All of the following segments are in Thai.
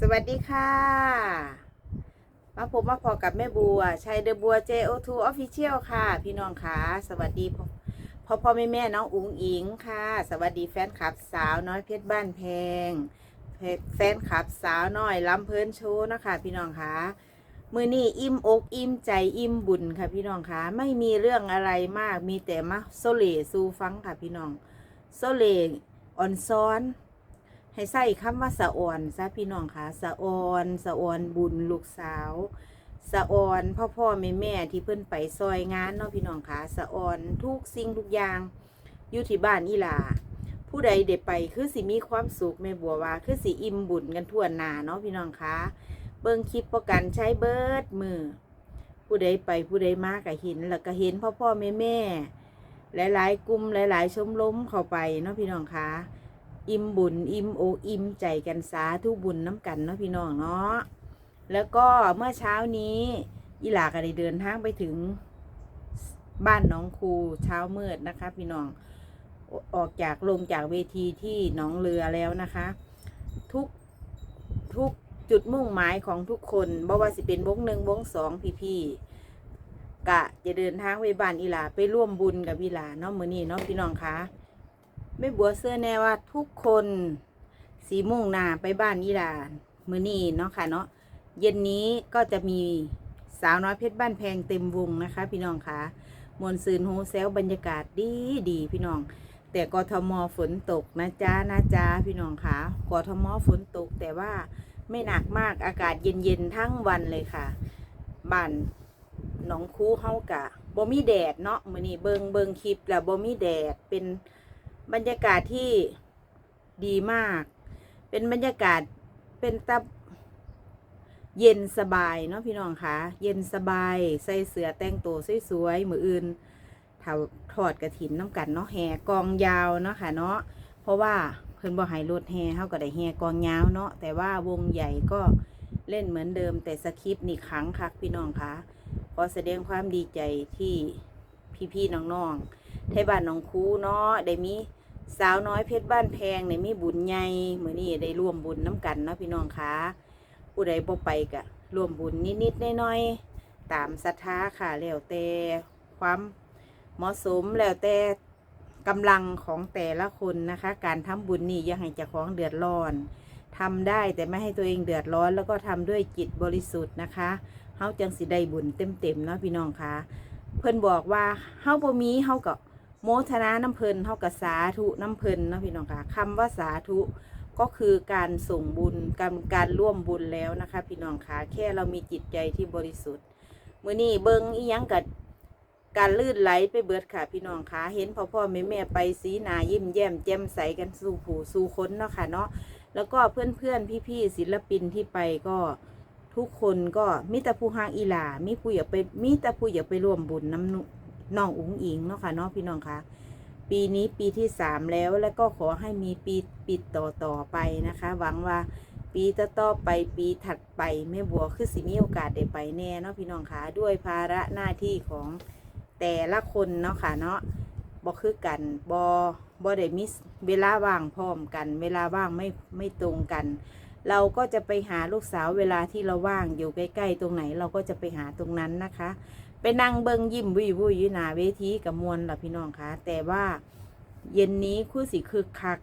สวัสดีค่ะ มาพบมาพอกับแม่บัวชัยเดอะบัว JO2 Official ค่ะ พี่น้องค่ะสวัสดีพ่อพ่อแม่แม่น้องอุ๋งอิงค่ะ สวัสดีแฟนคลับสาวน้อยเพชรบ้านแพงแฟนคลับสาวน้อยลำเพลินโชว์นะคะพี่น้องค่ะมือนี้อิ่มอกอิ่มใจอิ่มบุญค่ะพี่น้องค่ะไม่มีเรื่องอะไรมากมีแต่มาโซเลซูฟังค่ะพี่น้องโซเลอ่อนซ้อน ให้ใส่คำว่าสะออนซะพี่น้องค่ะสะออนสะออนบุญลูกสาวสะออนพ่อพ่อแม่แม่ที่เพิ่นไปซอยงานเนาะพี่น้องค่ะสะออนทุกสิ่งทุกอย่างอยู่ที่บ้านอีหลาผู้ใดเด็ไปคือสิมีความสุขแม่บัวว่าคือสิอิ่มบุญกันทั่วหน้าเนาะพี่น้องค่ะเบิ่งคลิปประกันใช้เบิดมือ ผู้ใดไปผู้ใดมากก็เห็นแล้วก็เห็นพ่อพ่อแม่แม่หลาย ๆ กลุ่มหลาย ๆ ชมรมเข้าไปเนาะพี่น้องค่ะ อิ่มบุญอิ่มโออิ่มใจกันสาธุบุญน้ำกันเนาะพี่น้องเนาะแล้วก็เมื่อเช้านี้อีหลาก็ได้เดินทางไปถึงบ้านน้องครูเช้ามืดนะคะ พี่น้องออกจากลงจากเวทีที่หนองเรือแล้วนะคะ ทุกทุกจุดมุ่งหมายของทุกคนบ่ว่าสิเป็นวงหนึ่งวงสองพี่ๆกะจะเดินทางไปบ้านอีหลาไปร่วมบุญกับอีหลาเนาะมื้อนี้เนาะพี่น้องคะ ไม่บัวเสื้อแน่ว่าทุกคนสีมุ่งหนาไปบ้านอีหลานมือนีเนาะค่ะเนาะเย็นนี้ก็จะมีสาวน้อยเพชรบ้านแพงเต็มวงนะคะ พี่น้องคะมวลซืนโฮเซลบรรยากาศดีดีพี่น้อง แต่กทมฝนตกนะจ๊ะนะจ๊ะพี่น้องคะกทมฝนตกแต่ว่าไม่หนักมากอากาศเย็นๆทั้งวันเลยค่ะบ้านหนองคูเฮากะบ่มีแดดเนาะมื้อนี้เบิงเบิงคลิปแล้วบ่มีแดดเป็น บรรยากาศที่ดีมาก เป็นบรรยากาศเป็นตะเย็นสบายเนาะพี่น้องคะเย็นสบายใส่เสื้อแต่งตัวสวยๆมืออื่นถถอดกระถินน้ำกันเนาะแห่กองยาวเนาะค่ะเนาะเพราะว่าเพิ่นบ่ให้รถแห่เฮาก็ได้แห่กองยาวเนาะแต่ว่าวงใหญ่ก็เล่นเหมือนเดิม แต่สคริปต์นี่ครั้งคักพี่น้องคะขอแสดงความดีใจที่พี่ๆน้องๆไทยบ้านหนองคูเนาะได้มี สาวน้อยเพชรบ้านแพงได้มีบุญใหญ่มื้อนี้ได้ร่วมบุญน้ำกันเนาะพี่น้องคะผู้ใดบ่ไปก็ร่วมบุญนิดๆน้อยๆตามศรัทธาค่ะแล้วแต่ความเหมาะสมแล้วแต่กำลังของแต่ละคนนะคะ การทำบุญนี่อย่าให้เจ้าของเดือดร้อนทำได้แต่ไม่ให้ตัวเองเดือดร้อน แล้วก็ทำด้วยจิตบริสุทธิ์นะคะเฮาจังสิได้บุญเต็มๆเนาะพี่น้องคะเพิ่นบอกว่าเฮาบ่มีเฮาก็ โมทนาน้ำเพลินเท่ากับสาธุน้ำเพลินนาะพี่น้องค่ะคำว่าสาธุก็คือการส่งบุญการการร่วมบุญแล้วนะคะ พี่น้องค่ะแค่เรามีจิตใจที่บริสุทธิ์มื่อนี้เบิงอีหยังกับการลื่นไหลไปเบิดค่ะ พี่น้องค่ะเห็นพ่อพ่อแม่แม่ไปสีนายิ้มแย้มแจ่มใสกันสู่ผูสู่ค้นเนาะค่ะเนาะแล้วก็เพื่อนเพื่อนพี่พี่ศิลปินที่ไปก็ทุกคนก็มิตรผู้หางอีหลามีผู้อยากไปมิตรผู้อยากไปร่วมบุญน้ำ น้องอุ๋งอิงเนาะค่ะเนาะพี่น้องคะปีนี้ปีที่สามแล้วแล้วก็ขอให้มีปีปิดต่อต่อไปนะคะ หวังว่าปีต่อต่อไปปีถัดไปแม่บัวคือสิมีโอกาสได้ไปแน่เนาะพี่น้องคะด้วยภาระหน้าที่ของแต่ละคนเนาะค่ะเนาะบ่คือกันบ่บ่ได้มิสเวลาว่างพร้อมกัน เวลาว่างไม่ไม่ตรงกัน เราก็จะไปหาลูกสาวเวลาที่เราว่างอยู่ใกล้ ๆ ตรงไหน เราก็จะไปหาตรงนั้นนะคะ ไปนั่งเบิงยิ้มวุยวุยอยู่หน้าเวทีกับมวลล่ะพี่น้องคะแต่ว่าเย็นนี้คือสีคึกคัก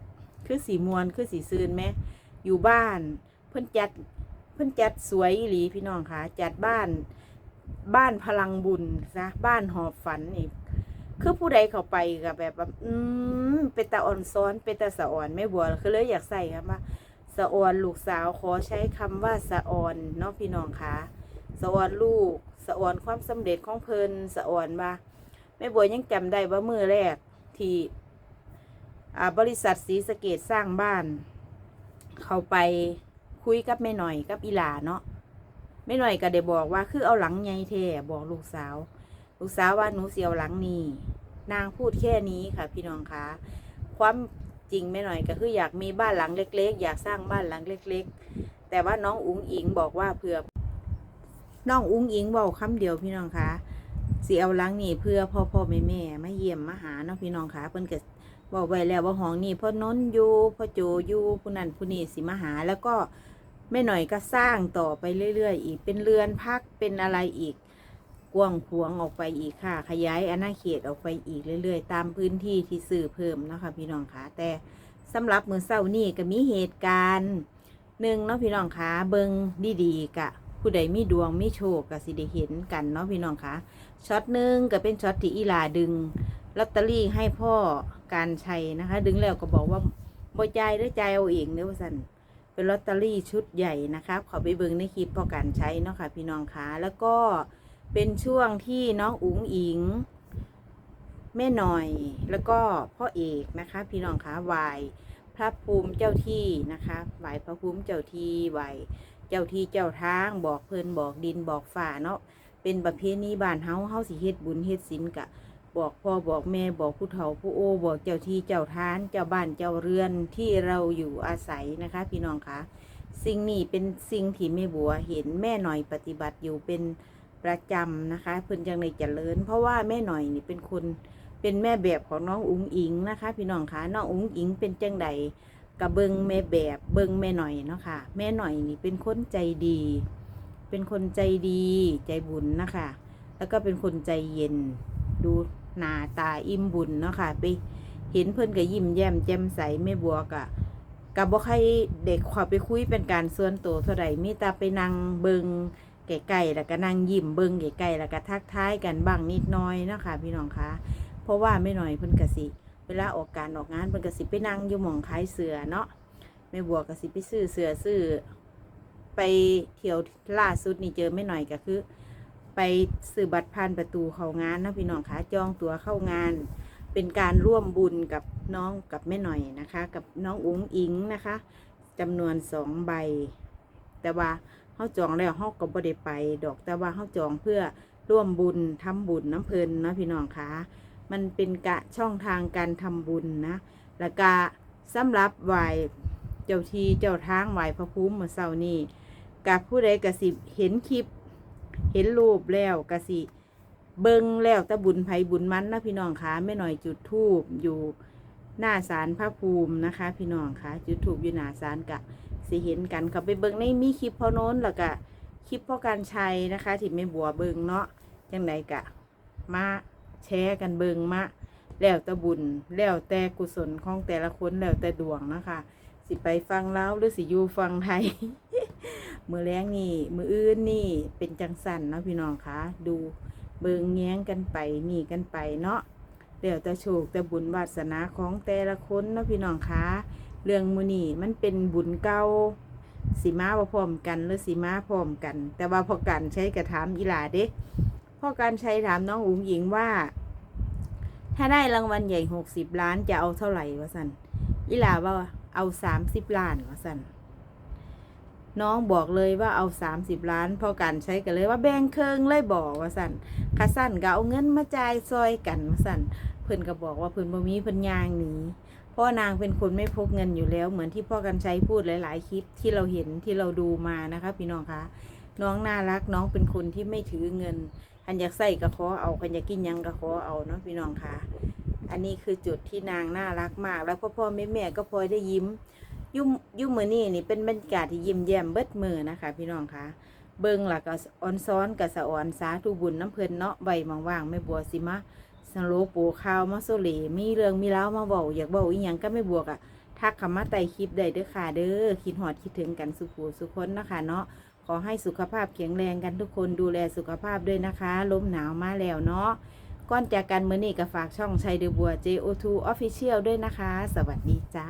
คือสีมวลคือสีซืนไหมอยู่บ้าน เพิ่นจัดเพิ่นจัดสวยหลีพี่น้องคะจัดบ้านบ้านพลังบุญซะบ้านหอบฝันนี่คือผู้ใดเข้าไปกับแบบว่าอืมเป็นตาอ่อนซ้อนเป็นตาสะอ่อนไม่บัวคือเลยอยากใส่ครับว่าสะอ่อนลูกสาวขอใช้คำว่าสะอ่อนเนาะพี่น้องคะสะอ่อนลูก สะอ่อนความสำเร็จของเพลินสะอ่อนว่าแม่บัวยังจำได้ว่ามือแรกที่บริษัทสีสเกตสร้างบ้าน เขาไปคุยกับแม่หน่อยกับอีหลาเนาะแม่หน่อยก็ได้บอกว่าคือเอาหลังไงเท่บอกลูกสาว ลูกสาวว่าหนูเสียวหลังนี่นางพูดแค่นี้ค่ะ พี่น้องคะความจริงแม่หน่อยก็คืออยากมีบ้านหลังเล็ก ๆ อยากสร้างบ้านหลังเล็ก ๆ แต่ว่าน้องอุ๋งอิงบอกว่าเผื่อ น้องอุ้งอิงเบาคำเดียวพี่น้องคะสีเอาลังนี่เพื่อพ่อพ่อแม่แม่มาเยี่ยมมาหาเนาะพี่น้องคะเพิ่นก็บอกไว้แล้วว่าห้องนี่พ่อน้นอยู่พ่อโจอยู่ผู้นั้นผู้นี้สิมาหาแล้วก็แม่หน่อยก็สร้างต่อไปเรื่อยๆ อีกเป็นเรือนพักเป็นอะไรอีกกว้างขวงออกไปอีกค่ะ ขยายอาณาเขตออกไปอีกเรื่อย ๆ ตามพื้นที่ที่ซื้อเพิ่มเนาะคะพี่น้องคะแต่สำหรับมือเศร้านี่ก็มีเหตุการณ์หนึ่งเนาะพี่น้องคะเบิงดีๆกะ ผู้ใดมีดวงมีโชคก็สิได้เห็นกันเนาะพี่น้องคะช็อตหนึ่งก็เป็นช็อตที่อีหลาดึงลอตเตอรี่ให้พ่อการชัยนะคะ ดึงแล้วก็บอกว่าบ่ใจายหรือใจเอาเองเนื้อว่าสันเป็นลอตเตอรี่ชุดใหญ่นะคะขอไปเบิ่งในคลิปพอการใช้เนาะค่ะพี่น้องคะแล้วก็เป็นช่วงที่น้องอุ๋งอิงแม่หน่อยแล้วก็พ่อเอกนะคะ พี่น้องคะไหวพระภูมิเจ้าที่นะคะไหวพระภูมิเจ้าที่ไหว จ้าที่เจ้าทางบอกเพิ่นบอกดินบอกฝ่าเนาะเป็นประเพณีบ้านเฮาเฮาสิเฮ็ดบุญเฮ็ดศีลกะ บอกพ่อบอกแม่บอกผู้เฒ่าผู้โอบอกเจ้าที่เจ้าทานเจ้าบ้านเจ้าเรือนที่เราอยู่อาศัยนะคะ พี่น้องคะสิ่งนี้เป็นสิ่งที่แม่บัวเห็นแม่หน่อยปฏิบัติอยู่เป็นประจำนะคะ เพิ่นจังในเจริญ เพราะว่าแม่หน่อยนี่เป็นคนเป็นแม่แบบของน้องอุ๋งอิงนะคะ พี่น้องคะน้องอุ๋งอิงเป็นจังใด กับเบิงแม่แบบเบิงแม่หน่อยเนาะค่ะ แม่หน่อยนี่เป็นคนใจดี เป็นคนใจดีใจบุญนะคะแล้วก็เป็นคนใจเย็น ดูหน้าตาอิ่มบุญเนาะค่ะไปเห็นเพิ่อนก็ยิ้มแย้มแจ่มใสไม่บัวกะกับบ่ใครเด็กขอไปคุยเป็นการส่วนตัวเท่าใดมีแต่ไปนั่งเบิงไก่ๆแล้วก็นั่งยิ้มเบิงไก่ๆแล้วก็ทักทายกันบ้างนิดน้อยเนาะค่ะพี่น้องคะเพราะว่าไม่หน่อยเพิ่นกะสิ เวลาออกการออกงานเพิ่นกสิไปนั่งอยู่หม่องขายเสือเนาะแม่บัวกสิไปซื้อเสือซื้อไปเที่ยวล่าสุดนี่เจอไม่หน่อยก็คือ ไปซื้อบัตรผ่านประตูเข้างานนะพี่น้องคะจองตั๋วเข้างาน เป็นการร่วมบุญกับน้องกับแม่หน่อยนะคะ กับน้องอุ๋งอิงนะคะจำนวนสองใบ แต่ว่าเขาจองแล้วเขาก็บ่ได้ไป ดอกแต่ว่าเขาจองเพื่อร่วมบุญทำบุญน้ำเพลินนะพี่น้องคะ มันเป็นกะช่องทางการทำบุญนะแล้วก็สำหรับไหวเจ้าทีเจ้าทางไหวพระภูมิเมื่อเช้านี้กับผู้ใดกสิเห็นคลิป เห็นรูปแล้วกะสิเบิงแล้วตะบุญไผบุญมันนะพี่น้องคะไม่หน่อยจุดทูบอยู่หน้าศาลพระภูมินะคะ พี่น้องคะจุดทูบอยู่หน้าศาลกะสิเห็นกันเขาไปเบิงในมีคลิปพ่อโน้นแล้วก็คลิปพ่อการชัยนะคะที่ไม่บัวเบิงเนาะจังไดกะมา แชร์กันเบิงมาแล้วแต่บุญแล้วแต่กุศลของแต่ละคนแล้วแต่ดวงนะคะ สิไปฟังเล่าวหรือสิอยู่ฟังไทย มือแรงนี่ มืออื่นนี่เป็นจังสันเนาะพี่น้องคะดูเบิงแง้งกันไปนี่กันไปเนาะเดี๋ยวแต่โชคแต่บุญวาสนาของแต่ละคนนะพี่น้องคะเรื่องมือนี่มันเป็นบุญเก่าสีมาพร้อมกันหรือสีมาพร้อมกัน แต่ว่าพอกันใช้กระถามอีหลาเด้ พ่อการใช้ถามน้องอุ๋งหญิงว่า ถ้าได้รางวัลใหญ่หกสิบล้านจะเอาเท่าไหร่วะสันอีหลาว่าเอาสามสิบล้านวะสันน้องบอกเลยว่าเอาสามสิบล้านพ่อกันใช้กันเลยว่าแบ่งเครื่องเลยบอกว่าสันข้าสั่นก็เอาเงินมาจ่ายซอยกันว่าสันเพิ่อนก็บอกว่าเพิ่อนบ่มีเพิ่อนยางหนีพราะนางเป็นคนไม่พกเงินอยู่แล้ว เหมือนที่พ่อกันใช้พูดหลาย ๆ คลิปที่เราเห็นที่เราดูมานะคะ พี่น้องคะน้องน่ารักน้องเป็นคนที่ไม่ถือเงิน คันอยากใส่ก็ขอเอาคันอยากกินยังก็ขอเอาเนาะพี่น้องคะอันนี้คือจุดที่นางน่ารักมาก แล้วพ่อพ่อแม่แม่ก็พลอยได้ยิ้ม ยุ่มยุ่มมือนี่นี่เป็นบรรยากาศที่ยิ้มแย้มเบิดมือนะคะ พี่น้องคะเบิงหลักก็ออนซ้อนกับสะออนสาธุบุญน้ำเพลินเนาะใบว่างๆไม่บัวสิมาสโลปูข้าวมาโซเลมีเรื่องมีเล้ามาบอกอยากบอกอีหยังก็ไม่บวกอะทักคำมาไต่คลิปได้เด้อค่ะเด้อคิดหอดคิดถึงกันสุขูสุขคนนะคะเนาะ ขอให้สุขภาพแข็งแรงกันทุกคนดูแลสุขภาพด้วยนะคะ ลมหนาวมาแล้วเนาะก่อนจากกันเมื่อนี้ก็ฝากช่องชัยเดือบัว JO2 Official ด้วยนะคะ สวัสดีจ้า